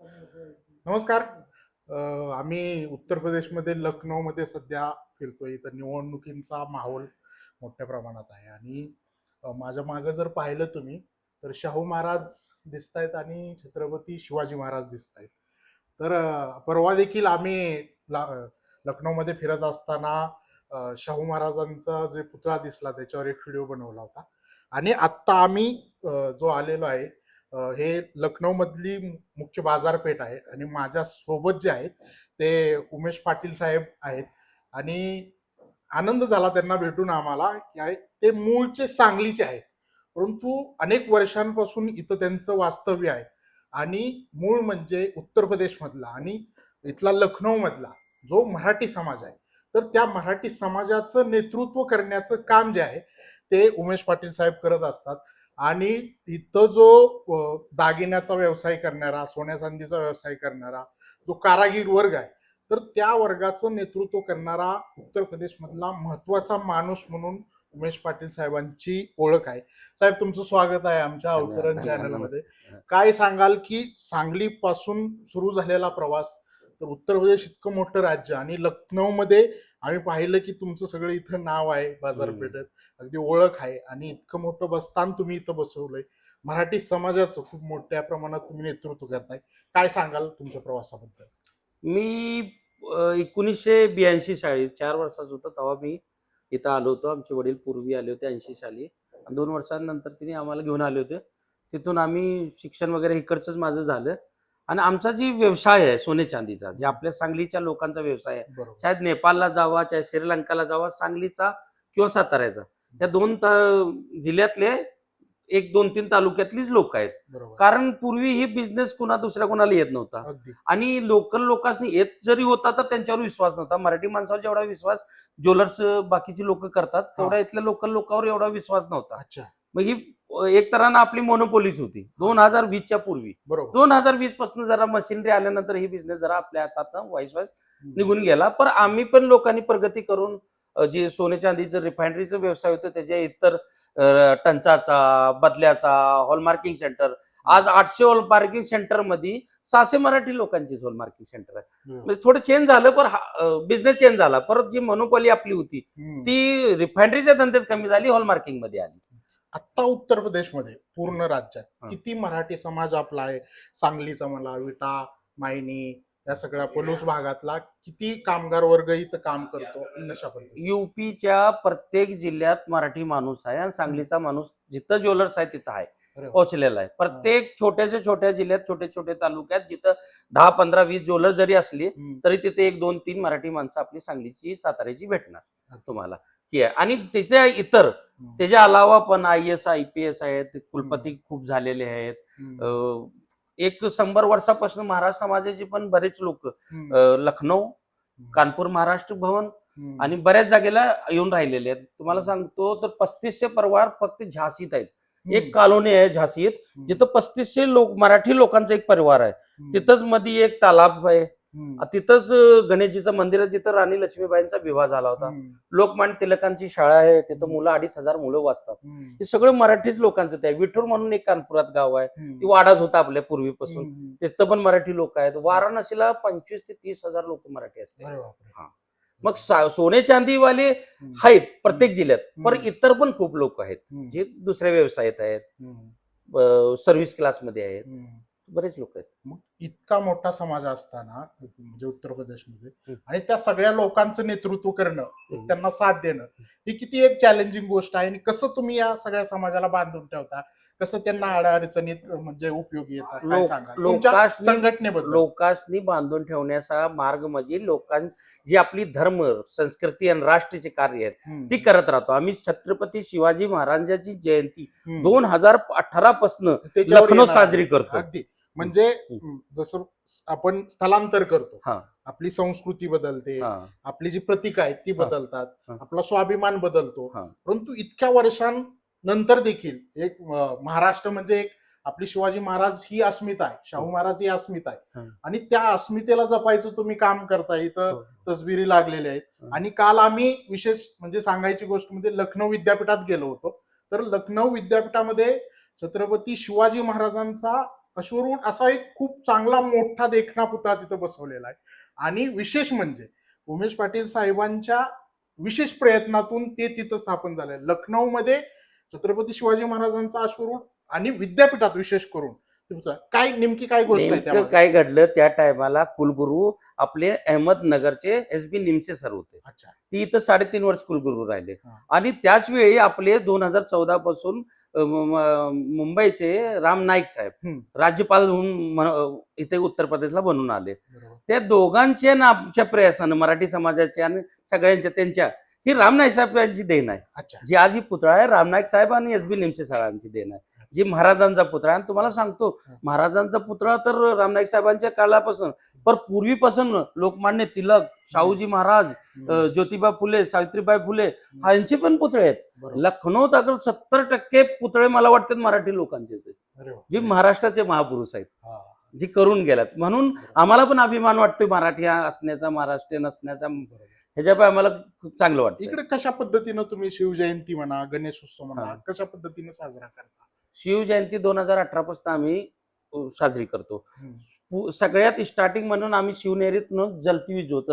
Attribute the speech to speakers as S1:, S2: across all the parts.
S1: नमस्कार. आम्ही उत्तर प्रदेशमध्ये लखनौमध्ये सध्या फिरतोय. इथं निवडणुकींचा माहोल मोठ्या प्रमाणात आहे. आणि माझ्या मागं जर पाहिलं तुम्ही तर शाहू महाराज दिसतायत आणि छत्रपती शिवाजी महाराज दिसतायत. तर परवा देखील आम्ही लखनौमध्ये फिरत असताना शाहू महाराजांचा जे पुतळा दिसला त्याच्यावर एक व्हिडिओ बनवला होता. आणि आत्ता आम्ही जो आलेलो आहे हे लखनौ मधली मुख्य बाजारपेठ आहे आणि माझ्या सोबत जे आहेत ते उमेश पाटील साहेब आहेत. आणि आनंद झाला त्यांना भेटून आम्हाला. की आहे- ते मूळचे सांगलीचे आहेत. परंतु अनेक वर्षांपासून इथं त्यांचं वास्तव्य आहे. आणि मूळ म्हणजे उत्तर प्रदेश मधला आणि इथला लखनौ मधला जो मराठी समाज आहे. तर त्या मराठी समाजाचं नेतृत्व करण्याचं काम जे आहे ते उमेश पाटील साहेब करत असतात. आणि इथं जो दागिन्याचा व्यवसाय करणारा सोन्या चांदीचा व्यवसाय करणारा जो कारागीर वर्ग आहे तर त्या वर्गाचं नेतृत्व करणारा उत्तर प्रदेशमधला महत्त्वाचा माणूस म्हणून उमेश पाटील साहेबांची ओळख आहे साहेब तुमचं स्वागत आहे आमच्या अवतरण. चॅनलमध्ये. काय सांगाल की सांगली पासून सुरू झालेला प्रवास तर उत्तर प्रदेश इतकं मोठं राज्य आणि लखनौमध्ये आम्ही पाहिलं की तुमचं सगळं इथं नाव आहे बाजारपेठेत. अगदी ओळख आहे आणि इतकं मोठं बसतान तुम्ही इथं बसवलंय. मराठी समाजाचं खूप मोठ्या प्रमाणात तुम्ही नेतृत्व करताय. काय सांगाल तुमच्या प्रवासाबद्दल?
S2: मी एकोणीसशे ब्याऐंशी साली चार वर्षाचा होतो तेव्हा मी इथं आलो होतो. आमचे वडील पूर्वी आले होते ऐंशी साली. आणि दोन वर्षांनंतर तिने आम्हाला घेऊन आले होते. तिथून आम्ही शिक्षण वगैरे इकडचंच माझं झालं. आणि आमचा जी व्यवसाय आहे सोने चांदीचा जे आपल्या सांगलीच्या लोकांचा व्यवसाय आहे
S1: बरोबर.
S2: चाहे नेपाळला जावा चाहे श्रीलंकाला जावा सांगलीचा किंवा साताऱ्याचा या दोन त- जिल्ह्यातले एक दोन तीन तालुक्यातलीच लोक आहेत.
S1: बरोबर.
S2: कारण पूर्वी ही बिझनेस कुणा दुसऱ्या कोणाला येत नव्हता.
S1: अगदी.
S2: आणि लोकल लोकांनी येत जरी होता तर त्यांच्यावर विश्वास नव्हता. मराठी माणसावर जेवढा विश्वास ज्वेलर्स बाकीची लोक करतात तेवढा इथल्या लोकल लोकांवर एवढा विश्वास नव्हता.
S1: अच्छा.
S2: मग ही एक तऱ्हानं आपली मोनोपोलीच होती. दोन हजार वीसच्या पूर्वी.
S1: बरोबर.
S2: दोन हजार वीसपासून जरा मशिनरी आल्यानंतर ही बिझनेस जरा आपल्या हातात वाईस वाईस निघून गेला. पण आम्ही पण लोकांनी प्रगती करून जे सोने चांदीचं रिफायनरीचं व्यवसाय होतं त्याच्या इतर टंचाचा बदल्याचा हॉलमार्किंग सेंटर आज आठशे हॉलमार्किंग सेंटरमध्ये सहाशे मराठी लोकांची हॉलमार्किंग सेंटर आहे. म्हणजे थोडं चेंज झालं पण बिझनेस चेंज झाला. परत जी मोनोपॉली आपली होती. ती रिफायनरीच्या धंद्यात कमी झाली हॉलमार्किंगमध्ये आली.
S1: आत्ता उत्तर प्रदेशमध्ये पूर्ण राज्यात. किती मराठी समाज आपला आहे? सांगलीचा मला विटा मायनी या सगळ्या पलूस भागातला किती कामगार वर्ग इथं काम करतो? कशा पद्धतीने
S2: युपीच्या प्रत्येक जिल्ह्यात मराठी माणूस आहे आणि सांगलीचा माणूस जिथं ज्वेलर्स आहे तिथं आहे. पोहोचलेला आहे. प्रत्येक छोट्याशा छोट्या जिल्ह्यात छोटे छोटे तालुक्यात जिथं दहा पंधरा वीस ज्वेलर जरी असली. तरी तिथे एक दोन तीन मराठी माणसं आपली सांगलीची साताऱ्याची भेटणार तुम्हाला. ही आहे आणि त्याच्या इतर. त्याच्या अलावा पण I S I P S आहेत कुलपती खूप झालेले आहेत एक शंभर वर्षापासून महाराष्ट्र समाजाचे पण बरेच लोक. लखनौ कानपूर महाराष्ट्र भवन. आणि बऱ्याच जागेला येऊन राहिलेले आहेत तुम्हाला सांगतो तर पस्तीसशे परिवार फक्त झाशीत आहेत एक कॉलोनी आहे झाशीत. जिथं पस्तीसशे लोक मराठी लोकांचा एक परिवार आहे. तिथंच मध्ये एक तालाब आहे. तिथंच गणेशजीचं मंदिर आहे जिथं राणी लक्ष्मीबाईंचा विवाह झाला होता. लोकमान्य टिळकांची शाळा आहे तिथं मुलं अडीच हजार मुलं वाचतात. हे सगळं मराठीच लोकांचं ते विठूर म्हणून एक कानपुरात गाव आहे. ती वाडाच होता आपल्या पूर्वीपासून. तिथं पण मराठी लोक आहेत वाराणसीला पंचवीस ते तीस हजार लोक मराठी असतात
S1: बापरे.
S2: मग सोने चांदीवाले. आहेत प्रत्येक जिल्ह्यात पण. इतर पण खूप लोक आहेत. जे दुसऱ्या व्यवसायात आहेत. सर्व्हिस क्लासमध्ये आहेत. बरेच लोक आहेत.
S1: मग इतका मोठा समाज असताना म्हणजे उत्तर प्रदेशमध्ये. आणि त्या सगळ्या लोकांचं नेतृत्व करणं त्यांना साथ देणं ही किती एक चॅलेंजिंग गोष्ट आहे. आणि कसं तुम्ही या सगळ्या समाजाला बांधून ठेवता? कसं त्यांना अडचणीत म्हणजे उपयोगी येतात? काय
S2: लोक-
S1: सांगा तुमच्या
S2: लोकांनी-
S1: संघटनेबद्दल.
S2: लोकांनी बांधून ठेवण्याचा मार्ग म्हणजे लोकां जी आपली धर्म संस्कृती आणि राष्ट्राचे कार्य आहेत. ती करत राहतो. आम्ही छत्रपती शिवाजी महाराजांची जयंती. दोन हजार अठरा पासून लखनौ साजरी. करतो
S1: म्हणजे जसं आपण स्थलांतर करतो
S2: हा.
S1: आपली संस्कृती बदलते
S2: हा.
S1: आपली जी प्रतीक आहेत ती
S2: हा.
S1: बदलतात
S2: हा.
S1: आपला स्वाभिमान बदलतो
S2: हा.
S1: परंतु इतक्या वर्षांनंतर देखील एक अं, महाराष्ट्र म्हणजे एक आपली शिवाजी महाराज ही अस्मिता आहे शाहू महाराज ही अस्मिता आहे
S2: हा.
S1: आणि त्या अस्मितेला जपायचं तुम्ही काम करताय इथं
S2: हो.
S1: तसबिरी लागलेल्या आहेत
S2: हा.
S1: आणि काल आम्ही विशेष म्हणजे सांगायची गोष्ट म्हणजे लखनौ विद्यापीठात गेलो होतो तर लखनौ विद्यापीठामध्ये छत्रपती शिवाजी महाराजांचा अश्वरूढ असा एक खूप चांगला मोठा देखणा पुतळा तिथं बसवलेला आहे. आणि विशेष म्हणजे उमेश पाटील साहेबांच्या विशेष प्रयत्नातून ते तिथं स्थापन झालंय. लखनौमध्ये छत्रपती शिवाजी महाराजांचा अश्वरूढ आणि विद्यापीठात विशेष करून काय नेमकी काय गोष्ट आहे
S2: नेमकं
S1: त्यामध्ये?
S2: काय घडलं त्या टायमाला कुलगुरू आपले अहमदनगरचे एस बी निमसे सर होते.
S1: अच्छा.
S2: ती इथं साडेतीन वर्ष कुलगुरू राहिले.
S1: हा.
S2: आणि त्याच वेळी आपले दोन हजार चौदा पासून अ, म- म- मुंबईचे राम नाईक साहेब. राज्यपाल होऊन म- अ, इथे उत्तर प्रदेशला बनून आले.
S1: बरोबर.
S2: त्या दोघांचे आणि आमच्या प्रयासानं मराठी समाजाचे आणि सगळ्यांच्या त्यांच्या ही राम नाईक साहेब यांची देण आहे.
S1: अच्छा.
S2: जी आज ही पुतळा आहे राम नाईक साहेब आणि एस बी निमसे साहेबांची देण आहे. जी महाराजांचा पुतळा आणि तुम्हाला सांगतो महाराजांचा पुतळा तर राम नाईक साहेबांच्या काळापासून पण पूर्वीपासून लोकमान्य तिलक शाहूजी महाराज ज्योतिबा फुले सावित्रीबाई फुले यांचे पण पुतळे आहेत. लखनौत अगर सत्तर टक्के पुतळे मला वाटतात मराठी लोकांचे. जे महाराष्ट्राचे महापुरुष आहेत. जे करून गेल्यात. म्हणून आम्हाला पण अभिमान वाटतोय मराठी असण्याचा महाराष्ट्रीयन असण्याचा. ह्याच्यापाय आम्हाला चांगलं वाटतं
S1: इकडे कशा पद्धतीनं तुम्ही शिवजयंती म्हणा गणेश उत्सव म्हणा. कशा पद्धतीने साजरा करता?
S2: शिवजयंती दोन हजार अठरा पासून आम्ही साजरी करतो. सगळ्यात स्टार्टिंग म्हणून आम्ही शिवनेरीतनं जलती ज्योत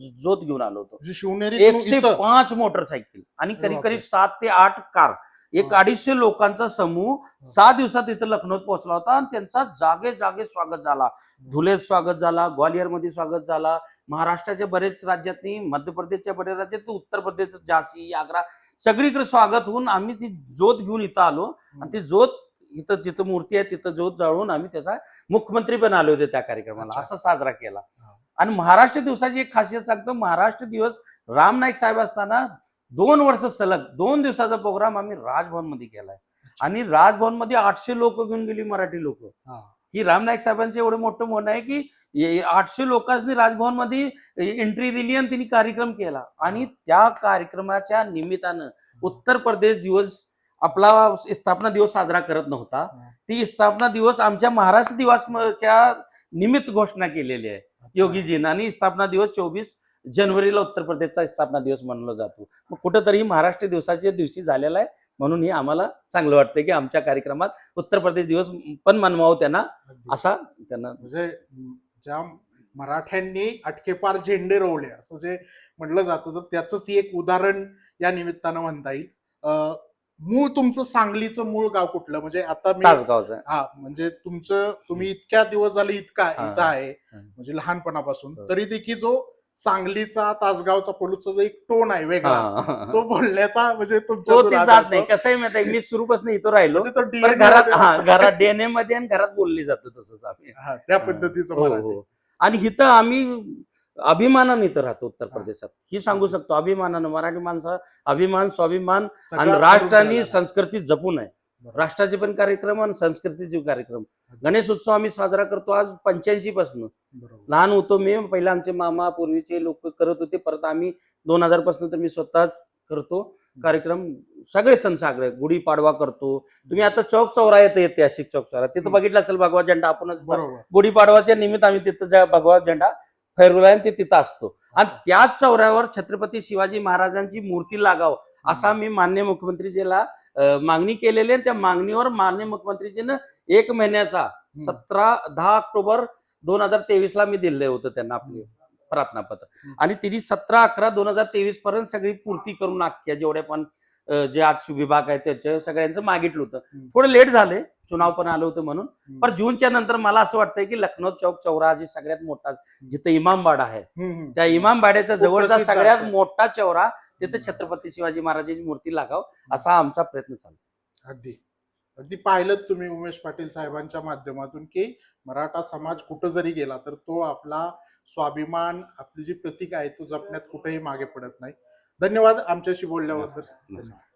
S2: ज्योत घेऊन आलो होतो.
S1: म्हणजे शिवनेरी
S2: एकशे पाच मोटरसायकल आणि करीब. करीब सात ते आठ कार एक. अडीचशे लोकांचा समूह सहा दिवसात इथं लखनौत पोहोचला होता आणि त्यांचा जागे जागे स्वागत झाला. धुलेत स्वागत झाला ग्वालियरमध्ये स्वागत झाला. महाराष्ट्राच्या बरेच राज्यातनी मध्य प्रदेशच्या बरेच राज्यात उत्तर प्रदेश झाशी आग्रा सगळीकडे स्वागत होऊन आम्ही ती ज्योत घेऊन इथं आलो. आणि ती ज्योत इथं जिथं मूर्ती आहे तिथं ज्योत जाळून आम्ही त्याचा मुख्यमंत्री पण आले होते त्या कार्यक्रमाला. असा साजरा केला. आणि महाराष्ट्र दिवसाची एक खासियत सांगतो महाराष्ट्र दिवस राम नाईक साहेब असताना दोन वर्ष सलग दोन दिवसाचा प्रोग्राम आम्ही राजभवनमध्ये केलाय आणि राजभवनमध्ये आठशे लोक घेऊन गेली मराठी लोक.
S1: हा.
S2: की राम नाईक साहेबांचं एवढं मोठं म्हणणं आहे की आठशे लोकांनी राजभवनमध्ये एंट्री दिली आणि त्यांनी कार्यक्रम केला. आणि त्या कार्यक्रमाच्या निमित्तानं उत्तर प्रदेश दिवस आपला स्थापना दिवस साजरा करत नव्हता. ती स्थापना दिवस आमच्या महाराष्ट्र दिवसच्या निमित्त घोषणा केलेली आहे. योगीजीनं. आणि स्थापना दिवस चोवीस जानेवारीला उत्तर प्रदेशचा स्थापना दिवस मानला जातो. मग कुठंतरी महाराष्ट्र दिवसाच्या दिवशी झालेला आहे. म्हणून हे आम्हाला चांगलं वाटतंय की आमच्या कार्यक्रमात उत्तर प्रदेश दिवस पण मनवावं त्यांना. असा त्यांना
S1: म्हणजे ज्या मराठ्यांनी अटकेपार झेंडे रोवले असं जे म्हटलं जातं तर त्याच एक उदाहरण या निमित्तानं म्हणता येईल अं, मूळ तुमचं सांगलीचं मूळ गाव कुठलं म्हणजे आता मी हा म्हणजे तुमचं तुम्ही इतक्या दिवस झाले इतका. इथं आहे. म्हणजे लहानपणापासून
S2: हो.
S1: तरी देखील जो सांगलीचा तासगावचा पोलूचा जो एक टोन आहे वेगळा. तो बोलण्याचा म्हणजे
S2: तो ती जात नाही कसंही माहिती मी सुरूपासून इथं राहिलो
S1: म्हणजे
S2: घरात घरात डीएनए मध्ये आणि घरात बोलली जातं तसंच आम्ही
S1: त्या पद्धतीचं
S2: हो. हो. आणि इथं आम्ही अभिमानाने इथं राहतो उत्तर. प्रदेशात ही सांगू शकतो अभिमानानं मराठी माणसं अभिमान स्वाभिमान आणि राष्ट्र आणि. संस्कृती जपून आहे. राष्ट्राचे पण कार्यक्रम आणि संस्कृतीचे कार्यक्रम. गणेश उत्सव आम्ही साजरा करतो आज पंच्याऐंशी पासून.
S1: बरोबर.
S2: लहान होतो मी पहिला आमचे मामा पूर्वीचे लोक करत होते परत आम्ही दोन हजारपासून तर मी स्वतः करतो. कार्यक्रम सगळे सण सागळे गुढीपाडवा करतो. तुम्ही आता चौक चौरा येतं ऐतिहासिक चौक चौरा तिथं. बघितलं असेल भगवा झेंडा आपणच गुढीपाडवाच्या निमित्त आम्ही तिथं ज्या भगवा झेंडा फैरवला आणि ते तिथं असतो. आणि. त्याच चौऱ्यावर छत्रपती शिवाजी महाराजांची मूर्ती लागाव असा मी मान्य मुख्यमंत्रीजीला मागणी केलेली आहे त्या मागणीवर मान्य मुख्यमंत्रीजीनं एक महिन्याचा. सतरा दहा ऑक्टोबर दोन हजार तेवीस ला मी दिलं होतं त्यांना आपले प्रार्थनापत्र. आणि तिने सतरा अकरा दोन हजार तेवीस पर्यंत सगळी पूर्ती करून अख्ख्या जेवढ्या पण जे आज विभाग आहेत त्याच्या सगळ्यांचं मागितलं होतं. थोडं लेट झाले चुनाव पण आलं होतं म्हणून. पण जूनच्या नंतर मला असं वाटतंय की लखनौ चौक चौरा जी सगळ्यात मोठा जिथं इमामबाडा आहे. त्या इमामबाड्याच्या
S1: खूप
S2: जवळचा सगळ्यात. मोठा चौरा तिथे. छत्रपती शिवाजी महाराजांची मूर्ती लागाव असा आमचा प्रयत्न चालू
S1: अगदी. अगदी पाहिलं तुम्ही उमेश पाटील साहेबांच्या माध्यमातून की मराठा समाज कुठं जरी गेला तर तो आपला स्वाभिमान आपली जी प्रतीक आहे तो जपण्यात कुठेही मागे पडत नाही. धन्यवाद आमच्याशी बोलल्याबद्दल.
S2: नमस्कार.